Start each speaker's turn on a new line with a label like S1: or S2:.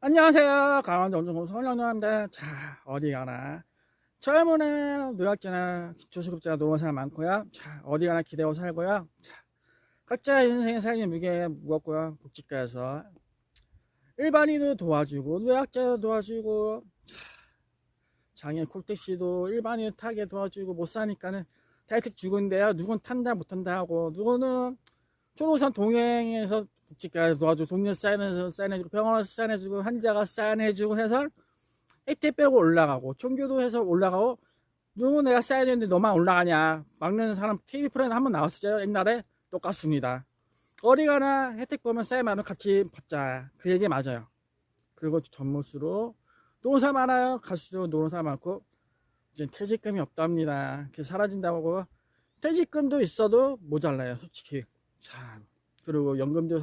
S1: 안녕하세요. 강원도 온천군 손영노입니다. 자, 어디 가나. 젊은 노약자나 기초수급자가 너무 사람 많고요. 자, 어디 가나 기대고 살고요. 자, 각자 인생의 삶의 무게 무겁고요. 복지과에서 일반인도 도와주고, 노약자도 도와주고, 자, 장애 콜택시도 일반인 타게 도와주고, 못 사니까는 대택 주고인데요. 누군 탄다 못한다 하고, 누구는 초도산 동행에서 복지과에서 도와주고, 동네 사인해서 사인해주고, 병원에서 사인해주고, 환자가 사인해주고 해서 혜택 빼고 올라가고, 종교도 해서 올라가고, 누구 내가 사인했는데 너만 올라가냐. 막는 사람 TV 프로그램 한번 나왔었죠. 옛날에 똑같습니다. 어디 가나 혜택 보면 사인하면 같이 받자. 그 얘기 맞아요. 그리고 전무수로 노는 사람 많아요. 노는 사람 많고, 이제 퇴직금이 없답니다. 사라진다고 퇴직금도 있어도 모자라요. 솔직히. 참. 그리고 연금도